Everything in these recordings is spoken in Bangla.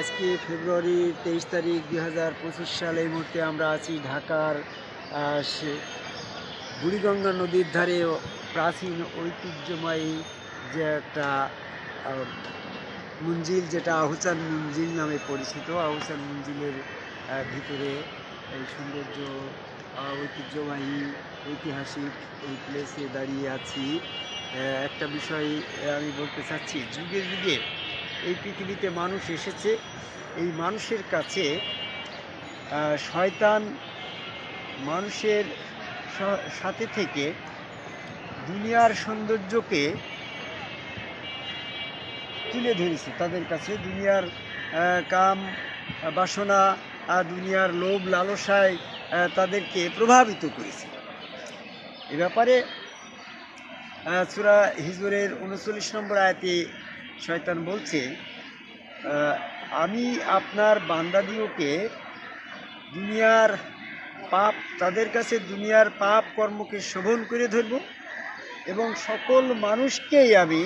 আজকে ফেব্রুয়ারি তেইশ তারিখ দুই হাজার পঁচিশ সাল এই মুহূর্তে আমরা আছি ঢাকার বুড়িগঙ্গা নদীর ধারে প্রাচীন ঐতিহ্যময়ী যে একটা মঞ্জিল যেটা আহুসান মঞ্জিল নামে পরিচিত। আহুসান মঞ্জিলের ভিতরে এই সৌন্দর্য ঐতিহ্যবাহী, ঐতিহাসিক এই প্লেসে দাঁড়িয়ে আছি। একটা বিষয় আমি বলতে চাচ্ছি, যুগে যুগে এই পৃথিবীতে মানুষ এসেছে, এই মানুষের কাছে শয়তান মানুষের সাথে থেকে দুনিয়ার সৌন্দর্যকে তুলে ধরেছে। তাদের কাছে দুনিয়ার কাম, বাসনা দুনিয়ার লোভ লালসায় তাদেরকে প্রভাবিত করেছে। এ ব্যাপারে সুরা হিজুরের উনচল্লিশ নম্বর আয়াতে শয়তান বলছে আমি আপনার বান্দাদিওকে দুনিয়ার পাপ, তাদের কাছে দুনিয়ার পাপ কর্মকে শোভন করে ধরব এবং সকল মানুষকেই আমি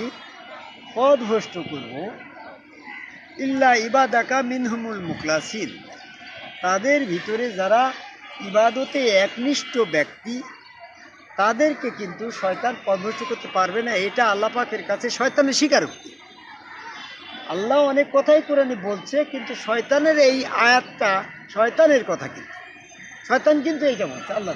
পদভ্রষ্ট করব। ইল্লা ইবাদাকা মিনহুমুল মুখলাসিন। তাদের ভিতরে যারা ইবাদতে একনিষ্ঠ ব্যক্তি, তাদেরকে কিন্তু শয়তান পদভ্রষ্ট করতে পারবে না। এটা আল্লাহ পাকের কাছে শয়তানের স্বীকারোক্তি। আল্লাহ অনেক কথাই কোরআনে বলছে, কিন্তু শয়তানের এই আয়াতটা, শয়তানের কথা কিন্তু। শয়তান কিন্তু এইটা বলছে আল্লাহ।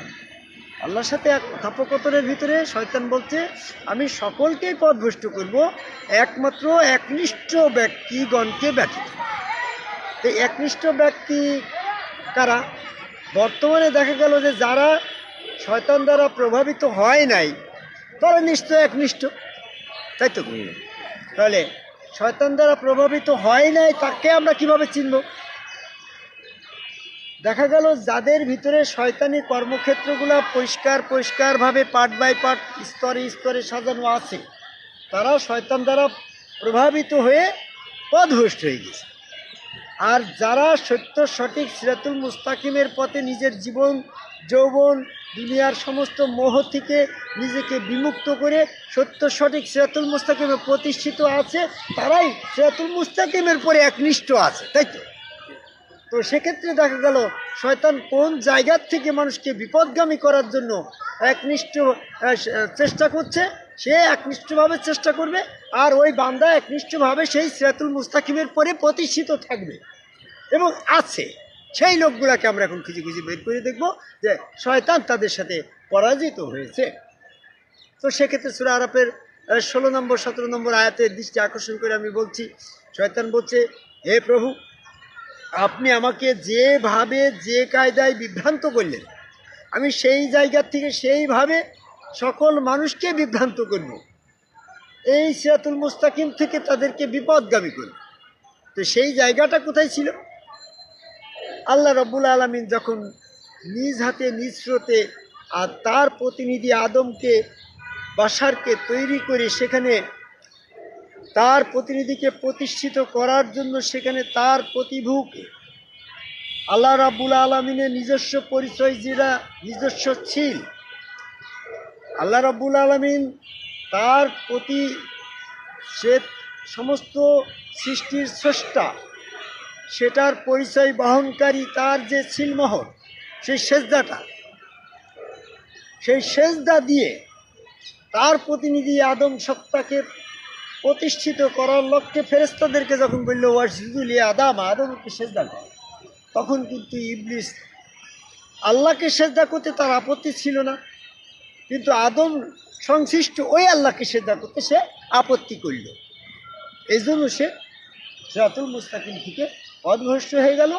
আল্লাহর সাথে এক কথোপকথনের ভিতরে শয়তান বলছে, আমি সকলকেই পদভ্রষ্ট করব, একমাত্র একনিষ্ঠ ব্যক্তিগণকে ব্যতীত। তো একনিষ্ঠ ব্যক্তি কারা? বর্তমানে দেখা গেল যে যারা শয়তান দ্বারা প্রভাবিত হয় নাই, তারা নিশ্চয় একনিষ্ঠ। তাই তো? তাহলে শয়তান দ্বারা প্রভাবিত হয় নাই, তাকে আমরা কীভাবে চিনব? দেখা গেল যাদের ভিতরে শয়তানি কর্মক্ষেত্রগুলো পরিষ্কার পরিষ্কারভাবে পার্ট বাই পার্ট, স্তরে স্তরে সাজানো আছে তারা শয়তান দ্বারা প্রভাবিত হয়ে পদভ্রষ্ট হয়ে গেছে। আর যারা সত্য সঠিক সিরাতুল মুস্তাকিমের পথে নিজের জীবন, যৌবন দুনিয়ার সমস্ত মোহ থেকে নিজেকে বিমুক্ত করে সত্য, সঠিক সিরাতুল মুস্তাকিমে প্রতিষ্ঠিত আছে, তারাই সিরাতুল মুস্তাকিমের পরে একনিষ্ঠ আছে, তাই তো? তো সেক্ষেত্রে দেখা গেল, শয়তান কোন জায়গার থেকে মানুষকে বিপদগামী করার জন্য একনিষ্ঠ চেষ্টা করছে, সে একনিষ্ঠভাবে চেষ্টা করবে, আর ওই বান্দা একনিষ্ঠভাবে সেই সিরাতুল মুস্তাকিমের পরে প্রতিষ্ঠিত থাকবে এবং আছে। সেই লোকগুলাকে আমরা এখন খুঁজে খুঁজে বের করে দেখব যে শয়তান তাদের সাথে পরাজিত হয়েছে। তো সেক্ষেত্রে সুরা আরাপের ষোলো নম্বর, সতেরো নম্বর আয়াতের দৃষ্টি আকর্ষণ করে আমি বলছি, শয়তান বলছে, হে প্রভু, আপনি আমাকে যেভাবে যে কায়দায় বিভ্রান্ত করলেন, আমি সেই জায়গা থেকে সেইভাবে সকল মানুষকে বিভ্রান্ত করব। এই সিরাতুল মুস্তাকিম থেকে তাদেরকে বিপদগামী করব। তো সেই জায়গাটা কোথায় ছিল? আল্লাহ রব্বুল আলমিন যখন নিজ হাতে, নিজ স্রোতে আর তার প্রতিনিধি আদমকে বাসারকে তৈরি করে সেখানে তার প্রতিনিধিকে প্রতিষ্ঠিত করার জন্য সেখানে তার প্রতিভুক আল্লাহ রাব্বুল আলমিনের নিজস্ব পরিচয় যেটা, নিজস্ব ছিল। আল্লাহ রাব্বুল আলমিন তার প্রতি সে সমস্ত সৃষ্টির স্রষ্টা সেটার পরিচয় বহনকারী তার যে ছিলমহর সেই সেজদাটা, সেই সেজদা দিয়ে তার প্রতিনিধি আদম সত্তাকে প্রতিষ্ঠিত করার লক্ষ্যে ফেরেস্তাদেরকে যখন বলল ওয়াসিদুল আদাম, আদমকে সেজদা কর। তখন কিন্তু ইবলিস আল্লাহকে সেজদা করতে তার আপত্তি ছিল না। কিন্তু আদম সংশ্লিষ্ট ওই আল্লাহকে সেজদা করতে সে আপত্তি করল। এই জন্য সে সিরাতুল মুস্তাকিম থেকে অদভ্রষ্ট হয়ে গেল।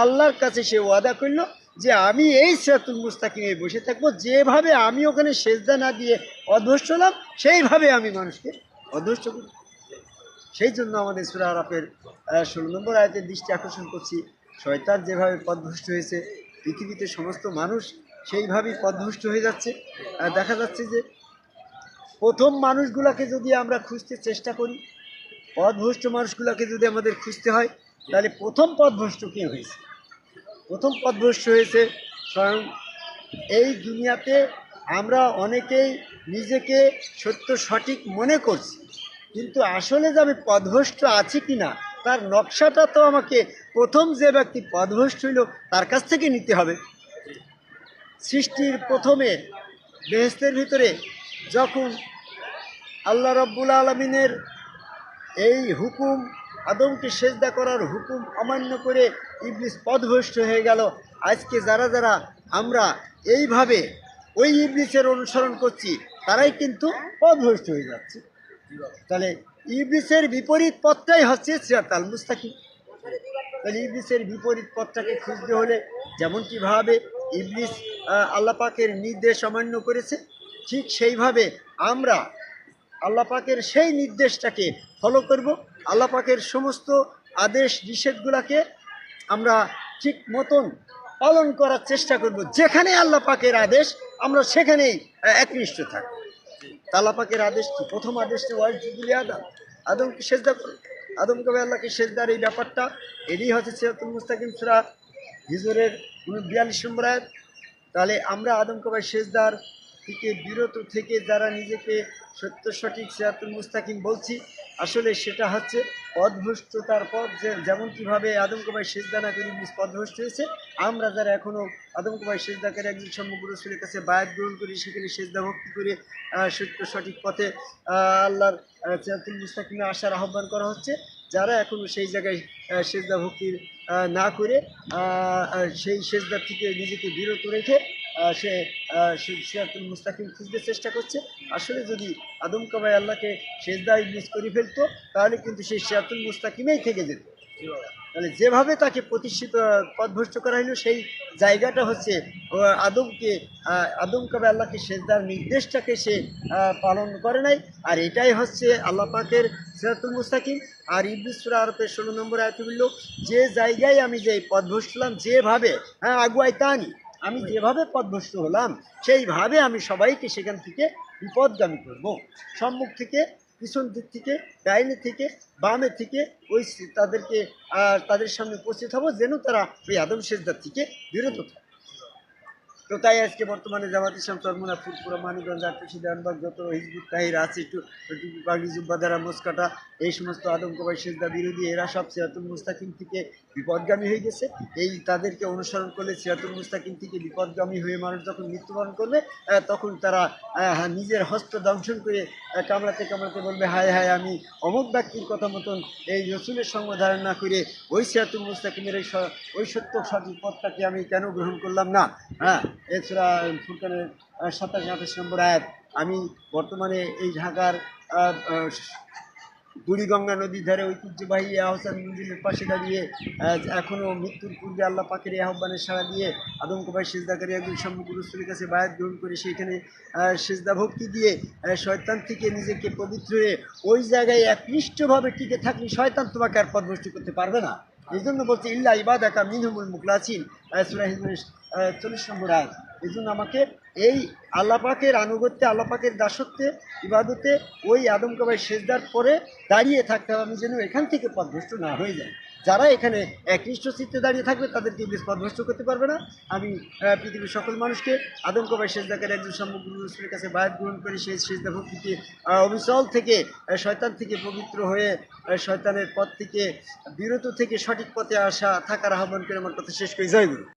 আল্লাহর কাছে সে ওয়াদা করল যে আমি এই সিরাতুল মুস্তাকিমে বসে থাকব। যেভাবে আমি ওখানে সেজদা না দিয়ে অধ্বস্ত হলাম, সেইভাবে আমি মানুষকে অধ্বস্ত করি সেই জন্য আমাদের সুরা আরাপের ষোলো নম্বর আয়তের দৃষ্টি আকর্ষণ করছি। শয়তান যেভাবে পদভ্রষ্ট হয়েছে, পৃথিবীতে সমস্ত মানুষ সেইভাবেই পদভ্রষ্ট হয়ে যাচ্ছে। দেখা যাচ্ছে যে প্রথম মানুষগুলোকে যদি আমরা খুঁজতে চেষ্টা করি পদভ্রষ্ট মানুষগুলোকে যদি আমাদের খুঁজতে হয় তাহলে প্রথম পদভ্রষ্ট কে হয়েছে? প্রথম পদভ্রষ্ট হয়েছে স্বয়ং এই দুনিয়াতে আমরা অনেকেই নিজেকে সত্য সঠিক মনে করছি, কিন্তু আসলে যে আমি পদভ্রষ্ট আছি কি না তার নকশাটা তো আমাকে প্রথম যে ব্যক্তি পদভ্রষ্ট হইল, তার কাছ থেকে নিতে হবে। সৃষ্টির প্রথমে বেহেস্তের ভিতরে যখন আল্লাহ রব্বুল আলমিনের এই হুকুম আদমকে সেজদা করার হুকুম অমান্য করে ইবলিস পদভ্রষ্ট হয়ে গেল। আজকে যারা যারা আমরা এইভাবে ওই ইবলিসের অনুসরণ করছি তারাই কিন্তু পদভ্রষ্ট হয়ে যাচ্ছে। তাহলে ইবলিসের বিপরীত পথটাই হচ্ছে সিরাতাল মুস্তাকিম। তাহলে ইবলিসের বিপরীত পথটাকে খুঁজতে হলে যেমনটিভাবে ইবলিস আহ, আল্লাহ পাকের নির্দেশ অমান্য করেছে ঠিক সেইভাবে আমরা আল্লাহ পাকের সেই নির্দেশটাকে ফলো করব। আল্লাহ পাকের সমস্ত আদেশ, নিষেধগুলোকে আমরা ঠিক মতন পালন করার চেষ্টা করব। যেখানে আল্লাহ পাকের আদেশ, আমরা সেখানেই একনিষ্ঠ থাকব। তা আল্লাহ পাকের আদেশ কি? প্রথম আদেশটি ওয়াইজুবুলি আদম। আদমকে সেজদা করো আদম কবে আল্লাহকে সেজদার এই ব্যাপারটা? এরই হচ্ছে সিরাতুল মুস্তাকিম সুরা হিজরের বিয়াল্লিশ নম্বর তাহলে আমরা আদম কবাই সেজদার থেকে, বিরত থেকে যারা নিজেকে সত্য, সঠিক সিরাতুল মুস্তাকিম বলছি, আসলে সেটা হচ্ছে পদভ্রষ্টতার পথ যে যেমন কীভাবে আদম কবাই সেজদা না করে পদভ্রষ্ট হয়েছে, আমরা যারা এখনও আদম কবাই সেজদা করে একজন সমগ্র রসুলের কাছে বায়াত গ্রহণ করি, সেখানে সেজদা ভক্তি করে সত্য, সঠিক পথে আল্লাহর সিরাতুল মুস্তাকিমে আসার আহ্বান করা হচ্ছে, যারা এখনও সেই জায়গায় সেজদা ভক্তির না করে সেই সেজদা থেকে নিজেকে বিরত রেখে সে সিরাতুল মুস্তাকিম খুঁজতে চেষ্টা করছে। আসলে যদি আদম কাবাই আল্লাহকে সেজদা ইবলিস করে ফেলতো তাহলে কিন্তু সেই সিরাতুল মুস্তাকিমেই থেকে যেত। তাহলে যেভাবে তাকে প্রতিষ্ঠিত আহ, পথভ্রষ্ট করা হলো সেই জায়গাটা হচ্ছে আদমকে আদম কবে আল্লাহকে সেজদার নির্দেশটাকে সে পালন করে নাই। আর এটাই হচ্ছে আল্লাহ পাকের সিরাতুল মুস্তাকিম। আর ইবলিসুরা আরতের ষোলো নম্বর আয়ত বলল যে জায়গায় আমি যে পথভ্রষ্ট হলাম যেভাবে হ্যাঁ আগুয়াই তানি আমি যেভাবে পদভস্ত হলাম, সেইভাবে আমি সবাইকে সেখান থেকে বিপদগামী করব। সম্মুখ থেকে, পিছন দিক থেকে, ডাইনে থেকে, বামে থেকে, ওই তাদেরকে তাদের সামনে উপস্থিত হব, যেন তারা ওই আদম সেজদার থেকে বিরত থাকে। তো তাই আজকে বর্তমানে জামাত ইসলাম চরমোনা ফুলপুরা মানিগঞ্জ আটটি দেওয়ানবাগ যত হিজবুত তাহির আছে জুব্বাদারা মোসকাটা এই সমস্ত আদমকবাই সেজদা বিরোধী এরা সব সিরাতুল মুস্তাকিম থেকে বিপদগামী হয়ে গেছে। এই তাদেরকে অনুসরণ করলে সিরাতুল মুস্তাকিম থেকে বিপদগামী হয়ে মানুষ যখন মৃত্যুবরণ করবে তখন তারা হ্যাঁ, নিজের হস্ত দংশন করে কামড়াতে কামড়াতে বলবে হায় হায় আমি অমুক ব্যক্তির কথা মতন এই রসুলের সঙ্গ ধারণ না করে ওই সিরাতুল মুস্তাকিমের ওই ওই সত্য সঠিক পথটাকে আমি কেন গ্রহণ করলাম না? হ্যাঁ এছাড়া ফুরকানের সাতাশ আঠাশ নম্বর আয়াত, আমি বর্তমানে এই ঢাকার বুড়িগঙ্গা নদীর ধারে ঐতিহ্যবাহী আহসান মঞ্জিলের পাশে দাঁড়িয়ে এখনও মৃত্যুর পূর্বে আল্লাহ এই আহ্বানের সাড়া দিয়ে আদমকবাই সেজদাকারী একজন সম্মুখ রসুলের কাছে বায়াত গ্রহণ করে সেইখানে সেজদা ভক্তি দিয়ে শয়তান থেকে নিজেকে পবিত্র হয়ে ওই জায়গায় একনিষ্ঠভাবে টিকে থাকলে শয়তান তোমাকে আর পদভ্রষ্ট করতে পারবে না। এই জন্য বলছে, ইল্লা ইবাদ একা মিনহুমুল মুখলাসিন। সুরাহিমের চল্লিশ নম্বর আয় এই জন্য আমাকে এই আল্লাপাকের আনুগত্যে আল্লাপাকের দাসত্বে, ইবাদতে ওই আদমকাবাই সেজদার পরে দাঁড়িয়ে থাকতে হবে। আমি যেন এখান থেকে পদভ্রষ্ট না হয়ে যায় যারা এখানে একনিষ্ঠ চিত্তে দাঁড়িয়ে থাকবে, তাদেরকে ইংলিশ পদভ্রষ্ট করতে পারবে না। আমি পৃথিবীর সকল মানুষকে আদমকবাই দেখার একজন সমগ্র রসুলের কাছে বায়াত গ্রহণ করে সেই সেজদা ভক্তিকে অবিচল থেকে শয়তান থেকে পবিত্র হয়ে শয়তানের পথ থেকে বিরত থেকে সঠিক পথে আসা, থাকার আহ্বান করে আমার কথা শেষ করে। গুরু।